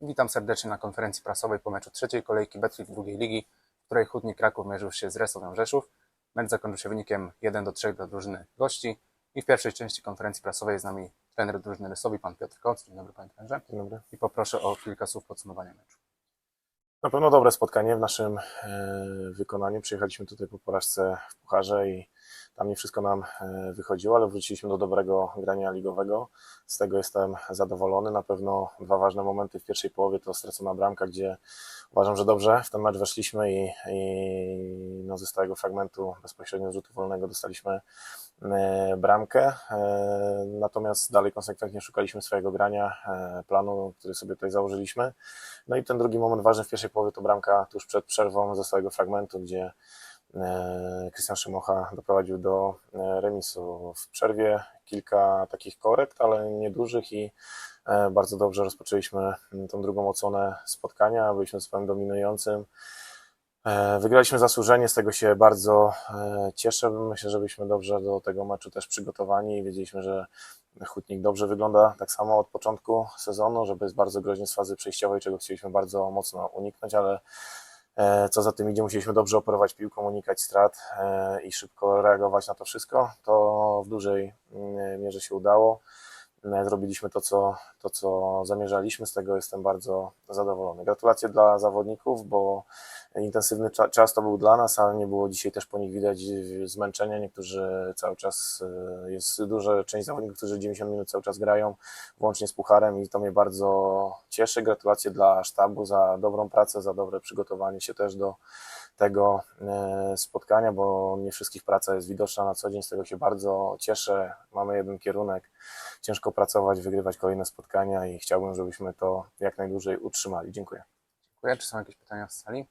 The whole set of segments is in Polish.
Witam serdecznie na konferencji prasowej po meczu trzeciej kolejki Betclic drugiej ligi, w której Hutnik Kraków mierzył się z Resowią Rzeszów. Mecz zakończył się wynikiem 1 do 3 dla drużyny gości i w pierwszej części konferencji prasowej jest z nami trener drużyny Rysowi, pan Piotr Koc. Dzień dobry panie trenerze. Dzień dobry. I poproszę o kilka słów podsumowania meczu. Na pewno dobre spotkanie w naszym e, wykonaniu. Przyjechaliśmy tutaj po porażce w Pucharze i tam nie wszystko nam e, wychodziło, ale wróciliśmy do dobrego grania ligowego. Z tego jestem zadowolony. Na pewno dwa ważne momenty w pierwszej połowie to stracona bramka, gdzie uważam, że dobrze w ten mecz weszliśmy i, i no, ze stałego fragmentu bezpośrednio z rzutu wolnego dostaliśmy e, bramkę. E, Natomiast dalej konsekwentnie szukaliśmy swojego grania, planu, który sobie tutaj założyliśmy. No i ten drugi moment ważny w pierwszej połowie to bramka tuż przed przerwą ze stałego fragmentu, gdzie Krystian Szymocha doprowadził do e, remisu. W przerwie kilka takich korekt, ale niedużych i e, bardzo dobrze rozpoczęliśmy mm, tą drugą odsłonę spotkania. Byliśmy zespołem dominującym. E, Wygraliśmy zasłużenie, z tego się bardzo e, cieszę. Myślę, że byliśmy dobrze do tego meczu też przygotowani. Wiedzieliśmy, że Hutnik dobrze wygląda tak samo od początku sezonu, żeby jest bardzo groźny z fazy przejściowej, czego chcieliśmy bardzo mocno uniknąć, ale e, co za tym idzie, musieliśmy dobrze operować piłką, unikać strat e, i szybko reagować na to wszystko. To w dużej mm, mierze się udało. Zrobiliśmy to co, to, co zamierzaliśmy, z tego jestem bardzo zadowolony. Gratulacje dla zawodników, bo intensywny cza- czas to był dla nas, ale nie było dzisiaj też po nich widać zmęczenia. Niektórzy cały czas, e, jest duża część zawodników, którzy 90 minut cały czas grają, włącznie z Pucharem i to mnie bardzo cieszy. Gratulacje dla sztabu za dobrą pracę, za dobre przygotowanie się też do tego e, spotkania, bo nie wszystkich praca jest widoczna na co dzień, z tego się bardzo cieszę. Mamy jeden kierunek, ciężko pracować, wygrywać kolejne spotkania i chciałbym, żebyśmy to jak najdłużej utrzymali. Dziękuję. Dziękuję. Czy są jakieś pytania z sali?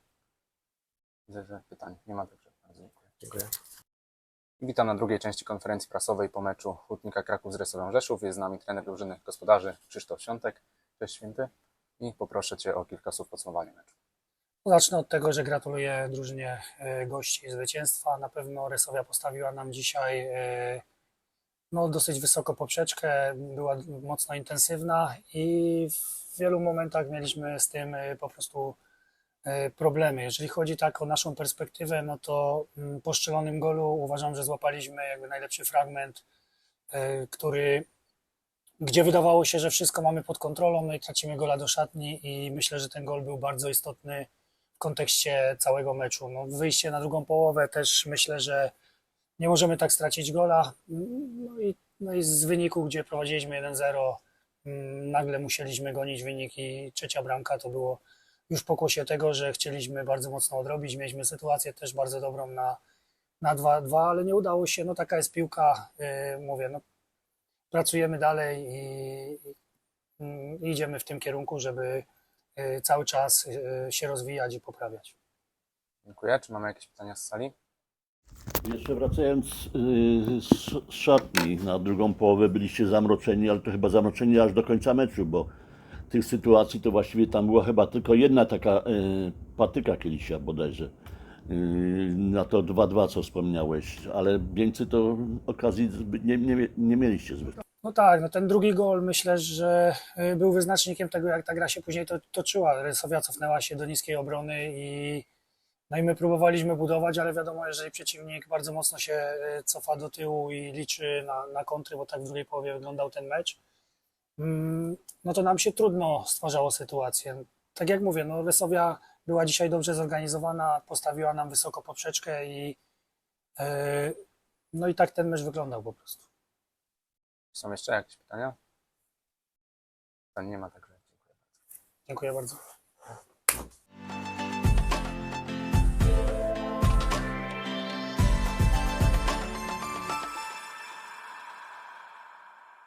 Widzę, że pytań nie ma, także bardzo dziękuję. Dziękuję. Witam na drugiej części konferencji prasowej po meczu Hutnika Kraków z Resowią Rzeszów. Jest z nami trener drużyny gospodarzy Krzysztof Świątek. Cześć Święty. I poproszę Cię o kilka słów podsumowania meczu. Zacznę od tego, że gratuluję drużynie e, gości zwycięstwa. Na pewno Resowia postawiła nam dzisiaj e, no, dosyć wysoko poprzeczkę, była mocno intensywna i w wielu momentach mieliśmy z tym e, po prostu problemy. Jeżeli chodzi tak o naszą perspektywę, no to mm, po strzelonym golu uważam, że złapaliśmy jakby najlepszy fragment, który gdzie wydawało się, że wszystko mamy pod kontrolą, no i tracimy gola do szatni i myślę, że ten gol był bardzo istotny w kontekście całego meczu. No, wyjście na drugą połowę też myślę, że nie możemy tak stracić gola. No i, no i z wyniku, gdzie prowadziliśmy 1-0, mm, nagle musieliśmy gonić wynik i trzecia bramka to było już pokłosie tego, że chcieliśmy bardzo mocno odrobić. Mieliśmy sytuację też bardzo dobrą na, na 2-2, ale nie udało się. No taka jest piłka, yy, mówię, no pracujemy dalej i, i, i idziemy w tym kierunku, żeby cały czas y, się rozwijać i poprawiać. Dziękuję. Czy mamy jakieś pytania z sali? Jeszcze wracając y, z szatni na drugą połowę byliście zamroczeni, ale to chyba zamroczeni aż do końca meczu, bo tych sytuacji to właściwie tam była chyba tylko jedna taka y, patyka Kielisia bodajże. Y, na to 2-2 co wspomniałeś, ale więcej to okazji nie, nie, nie mieliście zbyt. No tak, no ten drugi gol myślę, że y, był wyznacznikiem tego, jak ta gra się później to, toczyła. Rysowia cofnęła się do niskiej obrony i, no i my próbowaliśmy budować, ale wiadomo, jeżeli przeciwnik bardzo mocno się y, cofa do tyłu i liczy na, na kontry, bo tak w drugiej połowie wyglądał ten mecz, mm, no to nam się trudno stwarzało sytuację. Tak jak mówię, no Rysowia była dzisiaj dobrze zorganizowana, postawiła nam wysoko poprzeczkę i y, no i tak ten mecz wyglądał po prostu. Są jeszcze jakieś pytania? Pytań nie ma, także dziękuję bardzo. Dziękuję bardzo.